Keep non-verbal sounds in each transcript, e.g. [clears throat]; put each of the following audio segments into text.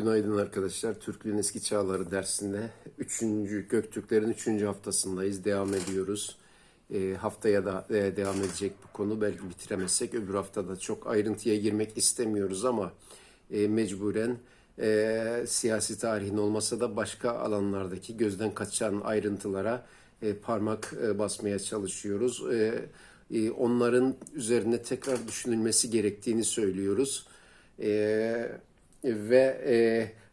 Günaydın arkadaşlar. Türklüğün eski çağları dersinde 3. Göktürklerin 3. haftasındayız. Devam ediyoruz. E, haftaya da e, devam edecek bu konu. Belki bitiremezsek öbür haftada çok ayrıntıya girmek istemiyoruz ama e, mecburen e, siyasi tarihin olmasa da başka alanlardaki gözden kaçan ayrıntılara e, parmak e, basmaya çalışıyoruz. E, e, onların üzerine tekrar düşünülmesi gerektiğini söylüyoruz. E, ve e,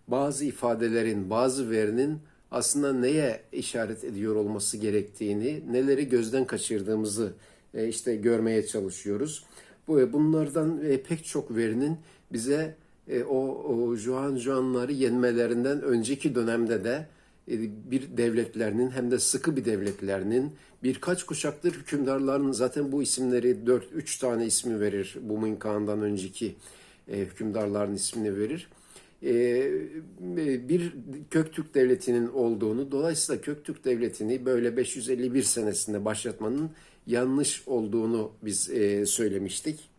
bazı ifadelerin, bazı verinin aslında neye işaret ediyor olması gerektiğini, neleri gözden kaçırdığımızı e, işte görmeye çalışıyoruz. Bu bunlardan e, pek çok verinin bize e, o, o Juan Juanları yenmelerinden önceki dönemde de e, bir devletlerinin hem de sıkı bir devletlerinin birkaç kuşaktır hükümdarların zaten bu isimleri 4 3 tane ismi verir. Bu Kağan'dan önceki e, hükümdarların ismini verir. E, bir Köktürk Devleti'nin olduğunu, dolayısıyla Köktürk Devleti'ni böyle 551 senesinde başlatmanın yanlış olduğunu biz e, söylemiştik.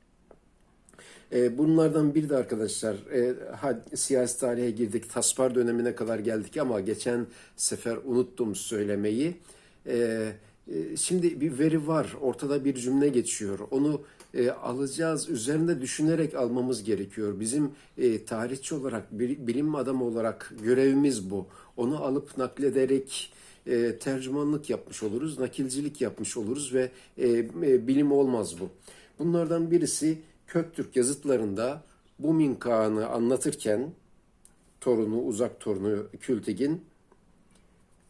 E, bunlardan bir de arkadaşlar e, ha, siyasi tarihe girdik, Taspar dönemine kadar geldik ama geçen sefer unuttum söylemeyi. E, e, şimdi bir veri var, ortada bir cümle geçiyor. Onu e, alacağız, üzerinde düşünerek almamız gerekiyor. Bizim e, tarihçi olarak, bilim adamı olarak görevimiz bu. Onu alıp naklederek e, tercümanlık yapmış oluruz, nakilcilik yapmış oluruz ve e, e, bilim olmaz bu. Bunlardan birisi Köktürk yazıtlarında Bumin Kağan'ı anlatırken torunu, uzak torunu Kültigin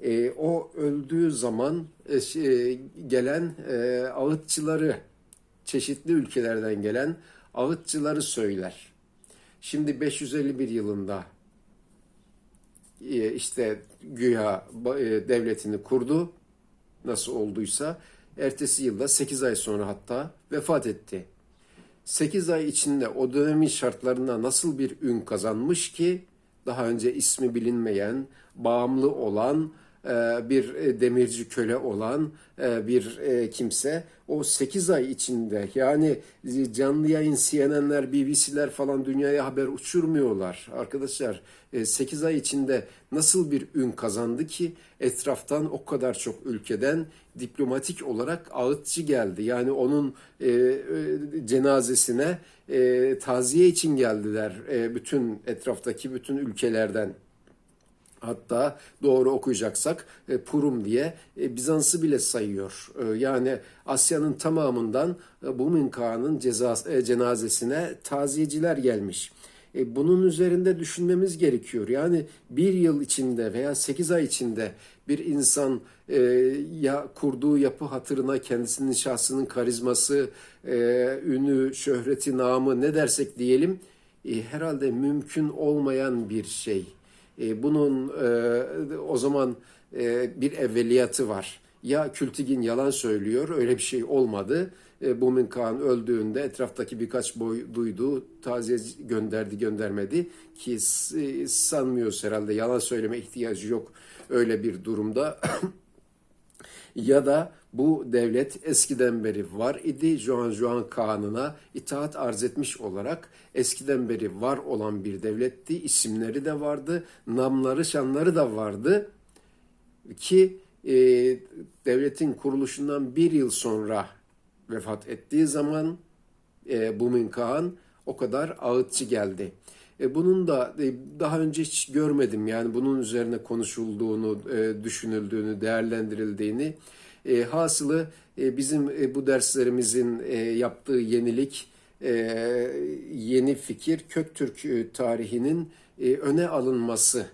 e, o öldüğü zaman e, şey, gelen e, ağıtçıları çeşitli ülkelerden gelen ağıtçıları söyler. Şimdi 551 yılında e, işte güya e, devletini kurdu. Nasıl olduysa ertesi yılda 8 ay sonra hatta vefat etti. 8 ay içinde o dönemin şartlarında nasıl bir ün kazanmış ki daha önce ismi bilinmeyen, bağımlı olan, bir demirci köle olan bir kimse o 8 ay içinde yani canlı yayın CNN'ler, BBC'ler falan dünyaya haber uçurmuyorlar. Arkadaşlar 8 ay içinde nasıl bir ün kazandı ki etraftan o kadar çok ülkeden diplomatik olarak ağıtçı geldi. Yani onun e, cenazesine e, taziye için geldiler e, bütün etraftaki bütün ülkelerden. Hatta doğru okuyacaksak e, Purum diye e, Bizans'ı bile sayıyor. E, yani Asya'nın tamamından e, Bumin Kağan'ın ceza, cenazesine taziyeciler gelmiş. bunun üzerinde düşünmemiz gerekiyor. Yani bir yıl içinde veya sekiz ay içinde bir insan ya kurduğu yapı hatırına kendisinin şahsının karizması, ünü, şöhreti, namı ne dersek diyelim herhalde mümkün olmayan bir şey. E, bunun e, o zaman e, bir evveliyatı var. Ya Kültigin yalan söylüyor, öyle bir şey olmadı. E, Bumin Kağan öldüğünde etraftaki birkaç boy duydu, taziye gönderdi göndermedi ki e, sanmıyoruz herhalde yalan söyleme ihtiyacı yok öyle bir durumda. [clears throat] ya da bu devlet eskiden beri var idi. Juan Juan Kağan'ına itaat arz etmiş olarak eskiden beri var olan bir devletti. İsimleri de vardı, namları, şanları da vardı. Ki e, devletin kuruluşundan bir yıl sonra vefat ettiği zaman e, Bumin Kağan o kadar ağıtçı geldi. E, bunun da e, daha önce hiç görmedim yani bunun üzerine konuşulduğunu, e, düşünüldüğünü, değerlendirildiğini. E, hasılı e, bizim e, bu derslerimizin e, yaptığı yenilik, e, yeni fikir Köktürk e, tarihinin e, öne alınması.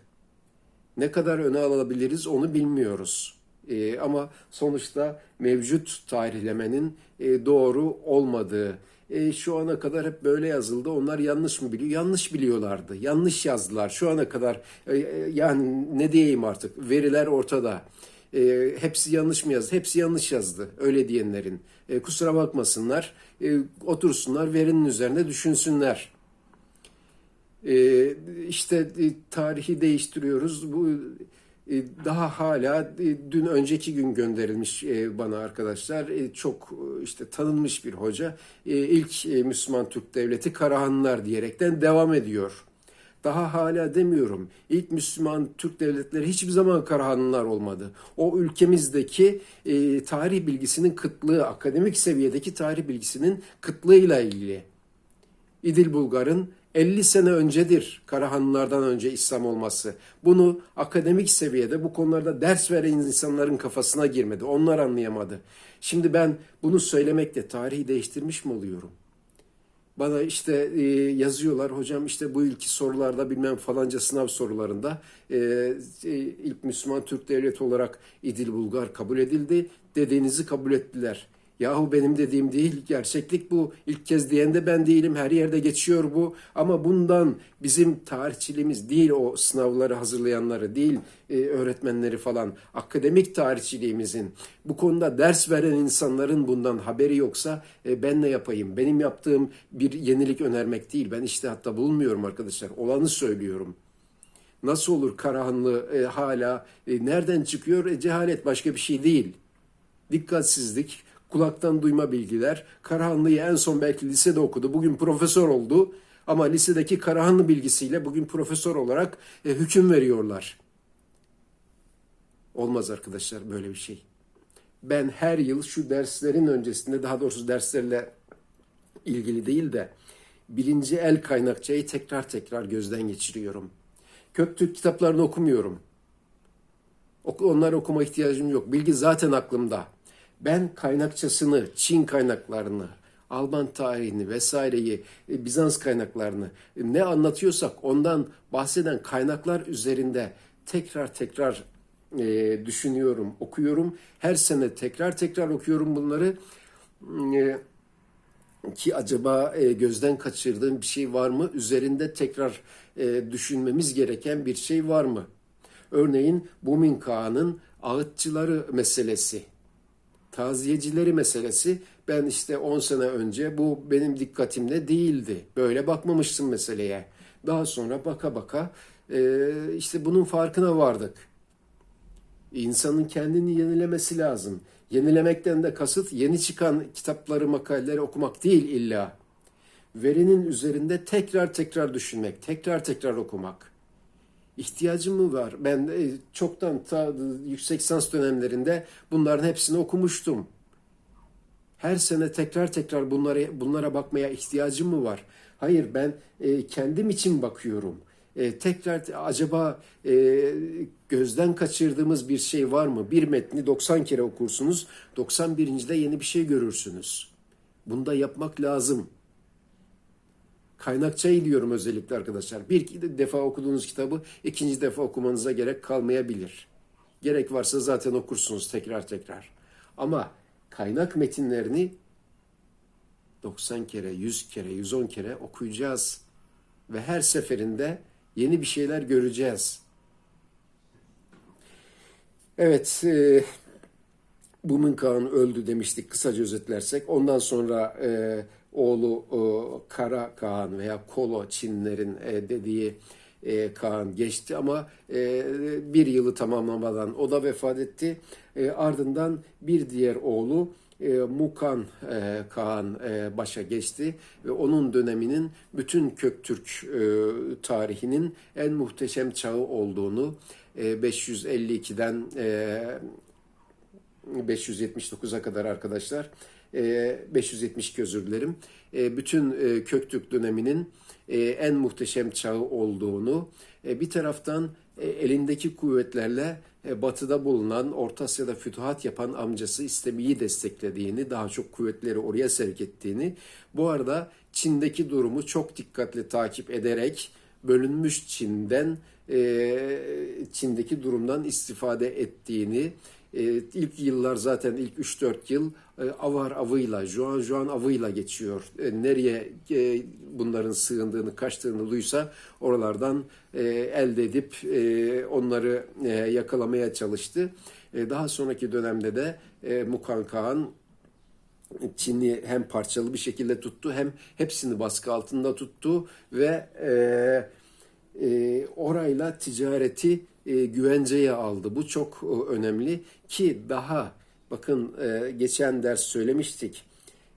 Ne kadar öne alabiliriz onu bilmiyoruz. E, ama sonuçta mevcut tarihlemenin e, doğru olmadığı, e, şu ana kadar hep böyle yazıldı. Onlar yanlış mı biliyor? Yanlış biliyorlardı. Yanlış yazdılar. Şu ana kadar e, e yani ne diyeyim artık? Veriler ortada e, hepsi yanlış mı yazdı? Hepsi yanlış yazdı. Öyle diyenlerin. E, kusura bakmasınlar. E, otursunlar, verinin üzerine düşünsünler. E, işte e, tarihi değiştiriyoruz. Bu e, daha hala e, dün önceki gün gönderilmiş e, bana arkadaşlar çok işte tanınmış bir hoca ilk Müslüman Türk Devleti Karahanlılar diyerekten devam ediyor. Daha hala demiyorum. İlk Müslüman Türk devletleri hiçbir zaman Karahanlılar olmadı. O ülkemizdeki e, tarih bilgisinin kıtlığı, akademik seviyedeki tarih bilgisinin kıtlığıyla ilgili. İdil Bulgar'ın 50 sene öncedir Karahanlılardan önce İslam olması. Bunu akademik seviyede bu konularda ders veren insanların kafasına girmedi. Onlar anlayamadı. Şimdi ben bunu söylemekle tarihi değiştirmiş mi oluyorum? Bana işte e, yazıyorlar hocam işte bu ilki sorularda bilmem falanca sınav sorularında e, e, ilk Müslüman Türk devleti olarak İdil Bulgar kabul edildi. Dediğinizi kabul ettiler. Yahu benim dediğim değil, gerçeklik bu. İlk kez diyen de ben değilim, her yerde geçiyor bu. Ama bundan bizim tarihçiliğimiz değil o sınavları hazırlayanları, değil e, öğretmenleri falan, akademik tarihçiliğimizin, bu konuda ders veren insanların bundan haberi yoksa e, ben ne yapayım? Benim yaptığım bir yenilik önermek değil, ben işte hatta bulunmuyorum arkadaşlar, olanı söylüyorum. Nasıl olur Karahanlı e, hala e, nereden çıkıyor? E, cehalet başka bir şey değil. Dikkatsizlik, kulaktan duyma bilgiler. Karahanlı'yı en son belki lisede okudu. Bugün profesör oldu. Ama lisedeki Karahanlı bilgisiyle bugün profesör olarak e, hüküm veriyorlar. Olmaz arkadaşlar böyle bir şey. Ben her yıl şu derslerin öncesinde daha doğrusu derslerle ilgili değil de birinci el kaynakçayı tekrar tekrar gözden geçiriyorum. Köktürk kitaplarını okumuyorum. Ok- Onları okuma ihtiyacım yok. Bilgi zaten aklımda. Ben kaynakçasını, Çin kaynaklarını, Alman tarihini vesaireyi, e, Bizans kaynaklarını e, ne anlatıyorsak ondan bahseden kaynaklar üzerinde tekrar tekrar e, düşünüyorum, okuyorum. Her sene tekrar tekrar okuyorum bunları. E, ki acaba e, gözden kaçırdığım bir şey var mı? Üzerinde tekrar e, düşünmemiz gereken bir şey var mı? Örneğin Bumin Kağan'ın ağıtçıları meselesi, taziyecileri meselesi ben işte 10 sene önce bu benim dikkatimde değildi. Böyle bakmamıştım meseleye. Daha sonra baka baka e, işte bunun farkına vardık. İnsanın kendini yenilemesi lazım. Yenilemekten de kasıt yeni çıkan kitapları, makaleleri okumak değil illa. Verinin üzerinde tekrar tekrar düşünmek, tekrar tekrar okumak. İhtiyacım mı var? Ben e, çoktan ta yüksek lisans dönemlerinde bunların hepsini okumuştum. Her sene tekrar tekrar bunlara bunlara bakmaya ihtiyacım mı var? Hayır ben e, kendim için bakıyorum. E, tekrar acaba e, gözden kaçırdığımız bir şey var mı? Bir metni 90 kere okursunuz, 91. de yeni bir şey görürsünüz. Bunu da yapmak lazım. Kaynakçayı diyorum özellikle arkadaşlar. Bir defa okuduğunuz kitabı ikinci defa okumanıza gerek kalmayabilir. Gerek varsa zaten okursunuz tekrar tekrar. Ama kaynak metinlerini 90 kere, 100 kere, 110 kere okuyacağız. Ve her seferinde yeni bir şeyler göreceğiz. Evet, e, Bumin Kağan öldü demiştik kısaca özetlersek. Ondan sonra e, oğlu e, Kara Kağan veya Kolo Çinlerin e, dediği e, Kaan geçti ama e, bir yılı tamamlamadan o da vefat etti. E, ardından bir diğer oğlu e, Mukan e, Kağan e, başa geçti ve onun döneminin bütün Köktürk e, tarihinin en muhteşem çağı olduğunu e, 552'den e, 579'a kadar arkadaşlar. 572 özür dilerim. Bütün Köktürk döneminin en muhteşem çağı olduğunu, bir taraftan elindeki kuvvetlerle batıda bulunan, Orta Asya'da fütuhat yapan amcası İstemi'yi desteklediğini, daha çok kuvvetleri oraya sevk ettiğini, bu arada Çin'deki durumu çok dikkatli takip ederek bölünmüş Çin'den, Çin'deki durumdan istifade ettiğini, e, ilk yıllar zaten ilk 3-4 yıl e, avar avıyla, Juan Juan avıyla geçiyor. E, nereye e, bunların sığındığını, kaçtığını duysa oralardan e, elde edip onları yakalamaya çalıştı. Daha sonraki dönemde de e, Mukan Kağan Çin'i hem parçalı bir şekilde tuttu hem hepsini baskı altında tuttu ve e, e, orayla ticareti e, güvenceye aldı. Bu çok e, önemli ki daha bakın e, geçen ders söylemiştik.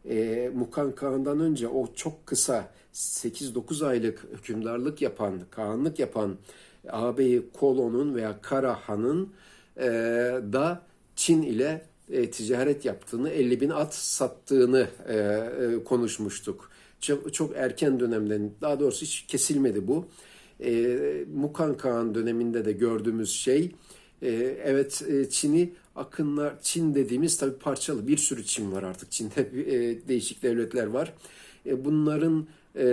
e, Mukan Kağan'dan önce o çok kısa 8-9 aylık hükümdarlık yapan, kağanlık yapan ağabeyi Kolo'nun veya Karahan'ın e, da Çin ile e, ticaret yaptığını, 50 bin at sattığını konuşmuştuk. Çok, çok erken dönemden, daha doğrusu hiç kesilmedi bu. E, Mukan Kağan döneminde de gördüğümüz şey, e, evet e, Çin'i akınlar, Çin dediğimiz tabii parçalı bir sürü Çin var artık. Çin'de e, değişik devletler var. E, bunların e,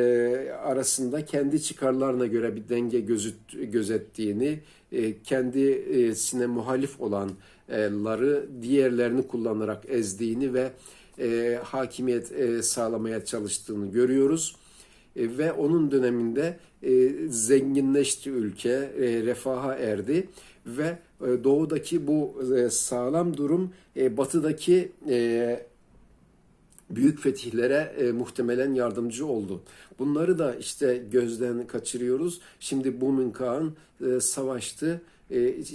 arasında kendi çıkarlarına göre bir denge gözüt, gözettiğini, e, kendisine muhalif olanları diğerlerini kullanarak ezdiğini ve e, hakimiyet e, sağlamaya çalıştığını görüyoruz. E, ve onun döneminde e, zenginleşti ülke, e, refaha erdi ve e, doğudaki bu sağlam durum batıdaki büyük fetihlere muhtemelen yardımcı oldu. Bunları da işte gözden kaçırıyoruz. Şimdi Bumin Kağan savaştı.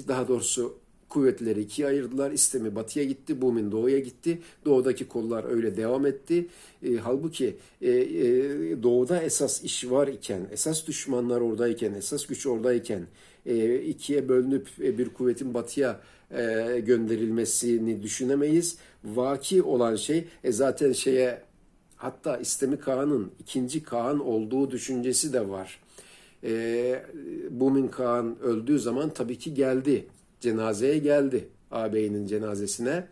Daha doğrusu kuvvetleri ikiye ayırdılar. İstemi batıya gitti, Bumin doğuya gitti. Doğudaki kollar öyle devam etti. E, halbuki e, e, doğuda esas iş var iken, esas düşmanlar oradayken, esas güç oradayken e, ikiye bölünüp e, bir kuvvetin batıya e, gönderilmesini düşünemeyiz. Vaki olan şey e, zaten şeye hatta İstemi Kağan'ın ikinci Kağan olduğu düşüncesi de var. E, Bumin Kağan öldüğü zaman tabii ki geldi. Cenazeye geldi ağabeyinin cenazesine.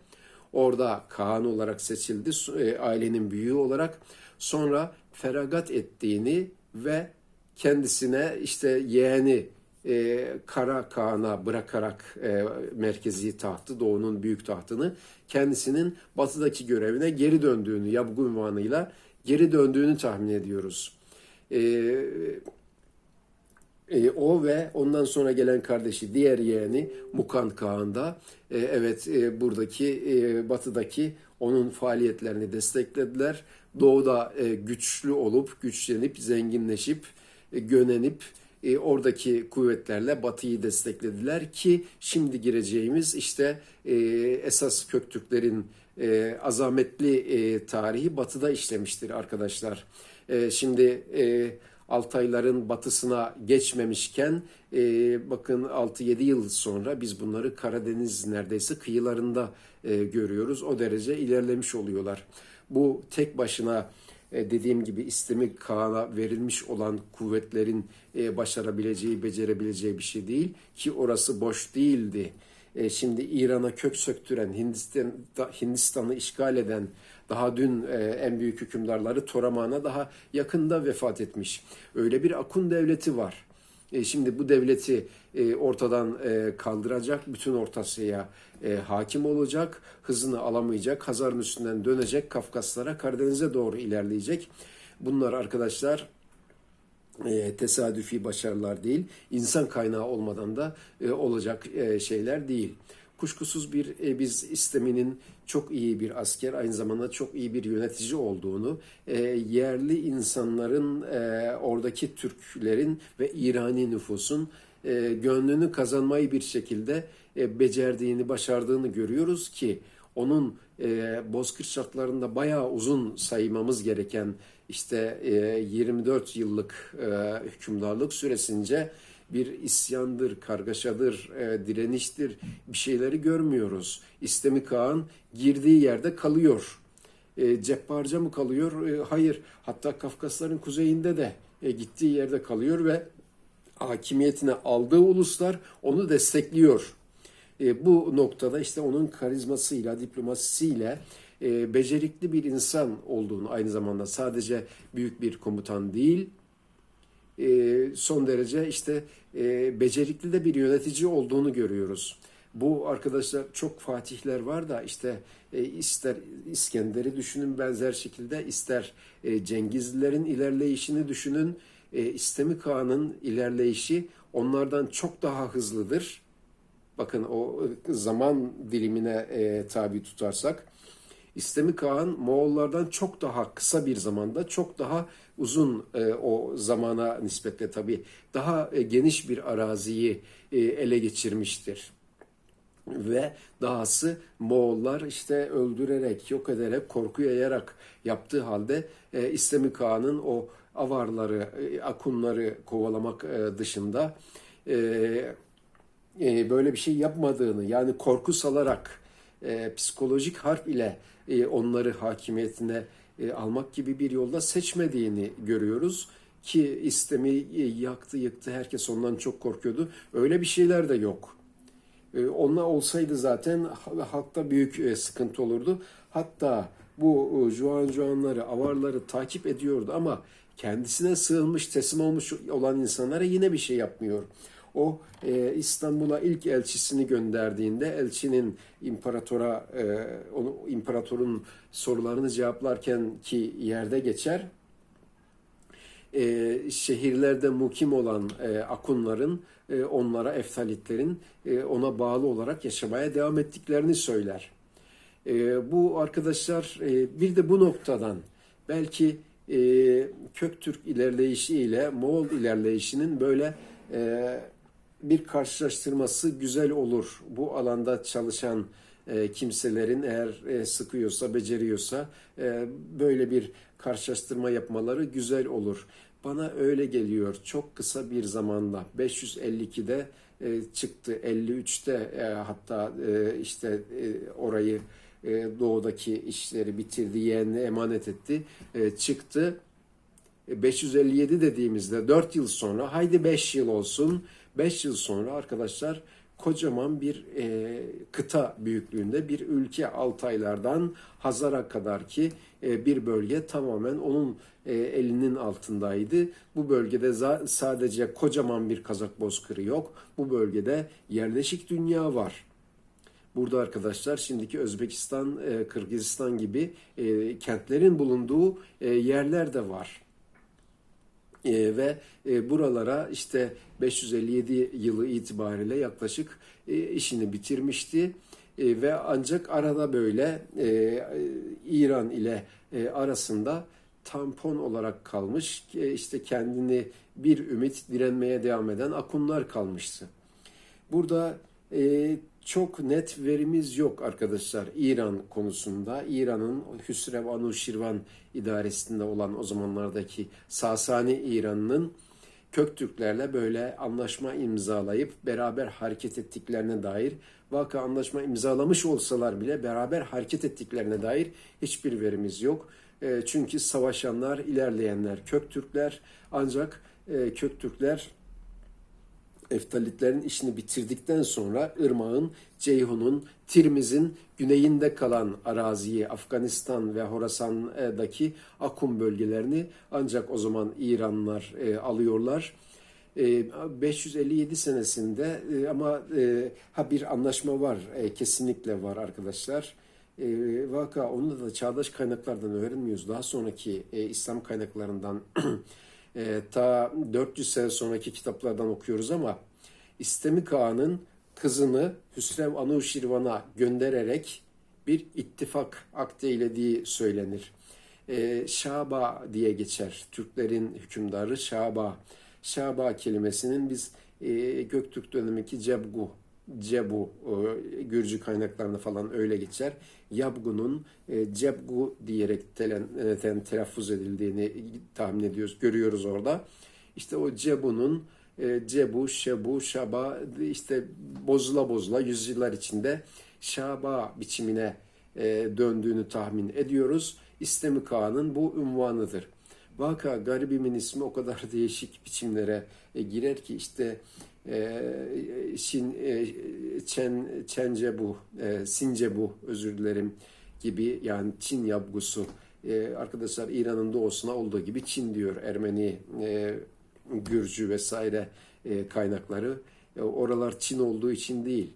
Orada Kaan olarak seçildi. E, ailenin büyüğü olarak. Sonra feragat ettiğini ve kendisine işte yeğeni e, Kara Kaan'a bırakarak e, merkezi tahtı, doğunun büyük tahtını kendisinin batıdaki görevine geri döndüğünü, Yabgu ünvanıyla geri döndüğünü tahmin ediyoruz. E, e, o ve ondan sonra gelen kardeşi, diğer yeğeni Mukan Kağan da e, evet e, buradaki e, batıdaki onun faaliyetlerini desteklediler. Doğuda e, güçlü olup, güçlenip, zenginleşip, e, gönenip e, oradaki kuvvetlerle Batı'yı desteklediler ki şimdi gireceğimiz işte e, esas Köktürklerin e, azametli e, tarihi Batı'da işlemiştir arkadaşlar. E, şimdi e, Altayların batısına geçmemişken e, bakın 6-7 yıl sonra biz bunları Karadeniz neredeyse kıyılarında e, görüyoruz. O derece ilerlemiş oluyorlar. Bu tek başına e, dediğim gibi istemi Kaan'a verilmiş olan kuvvetlerin e, başarabileceği, becerebileceği bir şey değil ki orası boş değildi. E, şimdi İran'a kök söktüren, Hindistan, Hindistan'ı işgal eden, daha dün en büyük hükümdarları Toraman'a daha yakında vefat etmiş. Öyle bir Akun devleti var. Şimdi bu devleti ortadan kaldıracak, bütün Orta Asya'ya hakim olacak, hızını alamayacak, Hazar'ın üstünden dönecek, Kafkaslara, Karadeniz'e doğru ilerleyecek. Bunlar arkadaşlar tesadüfi başarılar değil, insan kaynağı olmadan da olacak şeyler değil. Kuşkusuz bir biz isteminin çok iyi bir asker, aynı zamanda çok iyi bir yönetici olduğunu, yerli insanların, oradaki Türklerin ve İrani nüfusun gönlünü kazanmayı bir şekilde becerdiğini, başardığını görüyoruz ki onun e, Bozkır şartlarında bayağı uzun saymamız gereken işte e, 24 yıllık e, hükümdarlık süresince bir isyandır, kargaşadır, e, direniştir bir şeyleri görmüyoruz. İstemi Kağan girdiği yerde kalıyor. E, cepparca mı kalıyor? E, hayır. Hatta Kafkasların kuzeyinde de e, gittiği yerde kalıyor ve hakimiyetine aldığı uluslar onu destekliyor. E, bu noktada işte onun karizmasıyla, diplomasisiyle e, becerikli bir insan olduğunu aynı zamanda sadece büyük bir komutan değil, e, son derece işte e, becerikli de bir yönetici olduğunu görüyoruz. Bu arkadaşlar çok fatihler var da işte e, ister İskender'i düşünün benzer şekilde ister e, Cengizlilerin ilerleyişini düşünün. E, İstemi Kağan'ın ilerleyişi onlardan çok daha hızlıdır bakın o zaman dilimine e, tabi tutarsak İstemi Kağan Moğollardan çok daha kısa bir zamanda çok daha uzun e, o zamana nispetle tabi daha e, geniş bir araziyi e, ele geçirmiştir. ve dahası Moğollar işte öldürerek, yok ederek, korku yayarak yaptığı halde e, İslami Kağan'ın o avarları, e, akunları kovalamak e, dışında e, e, böyle bir şey yapmadığını yani korku salarak e, psikolojik harp ile e, onları hakimiyetine e, almak gibi bir yolda seçmediğini görüyoruz ki İslam'ı e, yaktı yıktı herkes ondan çok korkuyordu. Öyle bir şeyler de yok. E, Onlar olsaydı zaten halkta büyük e, sıkıntı olurdu. Hatta bu e, Juan Juanları, avarları takip ediyordu ama kendisine sığınmış, teslim olmuş olan insanlara yine bir şey yapmıyor. O e, İstanbul'a ilk elçisini gönderdiğinde elçinin imparatora, e, onu imparatorun sorularını cevaplarken ki yerde geçer e, şehirlerde mukim olan e, akunların e, onlara eftalitlerin e, ona bağlı olarak yaşamaya devam ettiklerini söyler. E, bu arkadaşlar e, bir de bu noktadan belki e, Köktürk ilerleyişiyle Moğol ilerleyişinin böyle e, bir karşılaştırması güzel olur. Bu alanda çalışan e, kimselerin eğer e, sıkıyorsa, beceriyorsa e, böyle bir karşılaştırma yapmaları güzel olur. Bana öyle geliyor. Çok kısa bir zamanda 552'de e, çıktı, 53'te e, hatta işte orayı doğudaki işleri bitirdi, yeğenine emanet etti, çıktı. E, 557 dediğimizde 4 yıl sonra haydi 5 yıl olsun. 5 yıl sonra arkadaşlar kocaman bir e, kıta büyüklüğünde bir ülke Altaylardan Hazar'a kadar ki e, bir bölge tamamen onun e, elinin altındaydı. Bu bölgede sadece kocaman bir Kazak bozkırı yok. Bu bölgede yerleşik dünya var. Burada arkadaşlar şimdiki Özbekistan, e, Kırgızistan gibi e, kentlerin bulunduğu e, yerler de var. E, ve e, buralara işte 557 yılı itibariyle yaklaşık e, işini bitirmişti. E, ve ancak arada böyle e, İran ile e, arasında tampon olarak kalmış e, işte kendini bir ümit direnmeye devam eden akunlar kalmıştı. Burada e, çok net verimiz yok arkadaşlar İran konusunda. İran'ın Hüsrev Anuşirvan idaresinde olan o zamanlardaki Sasani İran'ın Köktürklerle böyle anlaşma imzalayıp beraber hareket ettiklerine dair vaka anlaşma imzalamış olsalar bile beraber hareket ettiklerine dair hiçbir verimiz yok. E, çünkü savaşanlar, ilerleyenler Köktürkler ancak e, Köktürkler Eftalitlerin işini bitirdikten sonra Irmak'ın, Ceyhun'un, Tirmiz'in güneyinde kalan araziyi Afganistan ve Horasan'daki Akum bölgelerini ancak o zaman İranlılar e, alıyorlar. E, 557 senesinde e, ama e, ha bir anlaşma var, e, kesinlikle var arkadaşlar. E, vaka onu da çağdaş kaynaklardan öğrenmiyoruz. Daha sonraki e, İslam kaynaklarından [clears throat] e, ta 400 sene sonraki kitaplardan okuyoruz ama İstemi Kağan'ın kızını Hüsrev Anuşirvan'a göndererek bir ittifak akdeylediği söylenir. E, Şaba diye geçer. Türklerin hükümdarı Şaba. Şaba kelimesinin biz e, Göktürk dönemindeki Cebgu Cebu e, Gürcü kaynaklarında falan öyle geçer. Yabgu'nun e, Cebgu diyerek telen, e, telaffuz edildiğini tahmin ediyoruz, görüyoruz orada. İşte o Cebu'nun Cebu, Şebu, Şaba işte bozula bozula yüzyıllar içinde Şaba biçimine döndüğünü tahmin ediyoruz. İstemi Kağan'ın bu unvanıdır. Vaka garibimin ismi o kadar [laughs] değişik biçimlere girer ki işte e, Şin, e, Çen, Çencebu, e, özür dilerim gibi yani Çin yabgusu. E, arkadaşlar İran'ın doğusuna olduğu gibi Çin diyor Ermeni, e, Gürcü vesaire kaynakları. Oralar Çin olduğu için değil.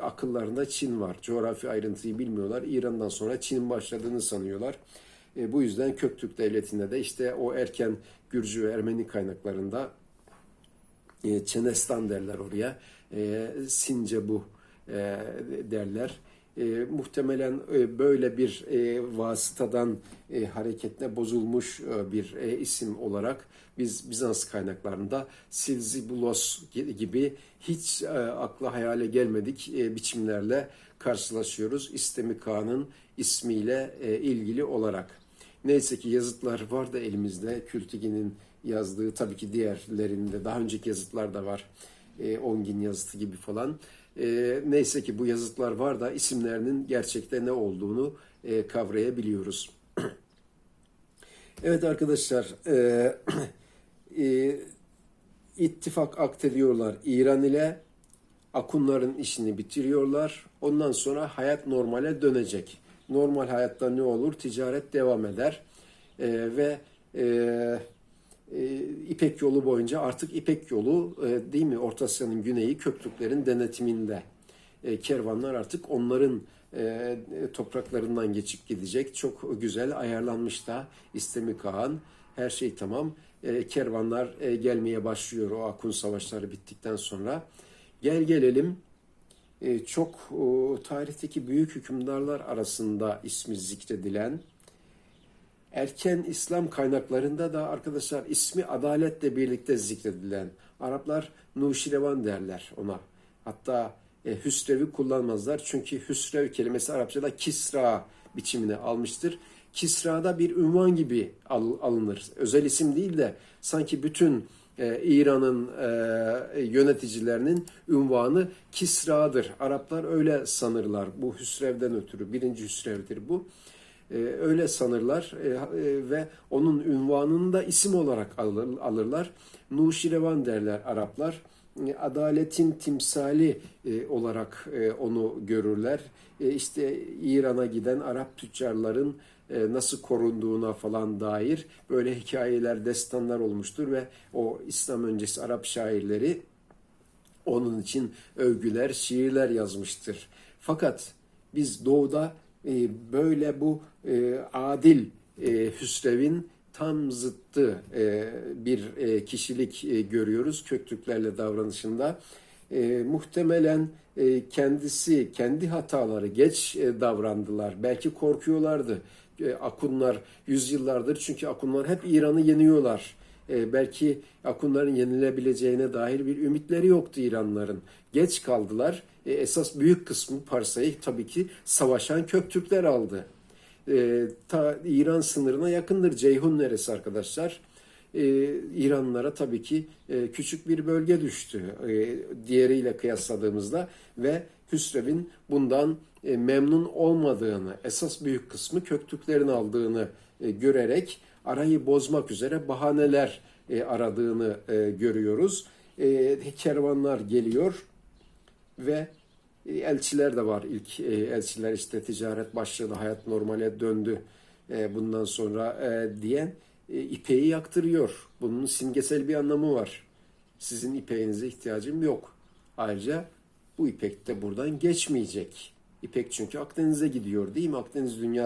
Akıllarında Çin var. Coğrafi ayrıntıyı bilmiyorlar. İran'dan sonra Çin'in başladığını sanıyorlar. E, bu yüzden Köktürk Devleti'nde de işte o erken Gürcü ve Ermeni kaynaklarında e, Çenestan derler oraya. E, Sincebu e, derler. E, muhtemelen böyle bir vasıtadan e, hareketle bozulmuş bir isim olarak biz Bizans kaynaklarında Silzibulos gibi hiç e, akla hayale gelmedik biçimlerle karşılaşıyoruz. İstemi Kağan'ın ismiyle ilgili olarak. Neyse ki yazıtlar var da elimizde. Kültigi'nin yazdığı tabii ki diğerlerinde daha önceki yazıtlar da var. E, Ongin yazıtı gibi falan. E, neyse ki bu yazıtlar var da isimlerinin gerçekte ne olduğunu e, kavrayabiliyoruz. [clears throat] evet arkadaşlar e, [clears throat] e, ittifak akdediyorlar İran ile Akunların işini bitiriyorlar. Ondan sonra hayat normale dönecek. Normal hayatta ne olur? Ticaret devam eder. E, ve e, e, İpek yolu boyunca artık İpek yolu e, değil mi? Orta Asya'nın güneyi Köktürklerin denetiminde. E, kervanlar artık onların e, topraklarından geçip gidecek. Çok güzel ayarlanmış da İstemi Kağan. Her şey tamam. E, kervanlar gelmeye başlıyor o Akun savaşları bittikten sonra. Gel gelelim çok tarihteki büyük hükümdarlar arasında ismi zikredilen erken İslam kaynaklarında da arkadaşlar ismi adaletle birlikte zikredilen Araplar Nuşirevan derler ona. Hatta e, Hüsrev'i kullanmazlar çünkü Hüsrev kelimesi Arapçada Kisra biçimini almıştır. Kisra'da bir ünvan gibi al- alınır. Özel isim değil de sanki bütün e, İran'ın e, yöneticilerinin ünvanı Kisra'dır. Araplar öyle sanırlar. Bu Hüsrev'den ötürü. Birinci Hüsrev'dir bu. E, öyle sanırlar e, e, ve onun ünvanını da isim olarak alır, alırlar. Nuşirevan derler Araplar. E, Adaletin timsali e, olarak e, onu görürler. E, işte İran'a giden Arap tüccarların nasıl korunduğuna falan dair böyle hikayeler, destanlar olmuştur ve o İslam öncesi Arap şairleri onun için övgüler, şiirler yazmıştır. Fakat biz doğuda e, böyle bu e, adil e, Hüsrev'in tam zıttı e, bir e, kişilik görüyoruz Köktürklerle davranışında. Muhtemelen kendisi, kendi hataları geç davrandılar. Belki korkuyorlardı. Akunlar yüzyıllardır çünkü Akunlar hep İran'ı yeniyorlar. E, belki Akunların yenilebileceğine dair bir ümitleri yoktu İranların. Geç kaldılar. E, esas büyük kısmı parsayı tabii ki savaşan Köktürkler aldı. E, ta İran sınırına yakındır. Ceyhun neresi arkadaşlar? E, İranlılara tabii ki e, küçük bir bölge düştü e, diğeriyle kıyasladığımızda ve Hüsrev'in bundan e, memnun olmadığını, esas büyük kısmı Köktürklerin aldığını e, görerek arayı bozmak üzere bahaneler e, aradığını e, görüyoruz. E, kervanlar geliyor ve e, elçiler de var. İlk e, elçiler işte ticaret başladı, hayat normale döndü e, bundan sonra e, diyen e, ipeği yaktırıyor. Bunun simgesel bir anlamı var. Sizin ipeğinize ihtiyacım yok. Ayrıca bu ipek de buradan geçmeyecek. İpek çünkü Akdeniz'e gidiyor değil mi? Akdeniz dünya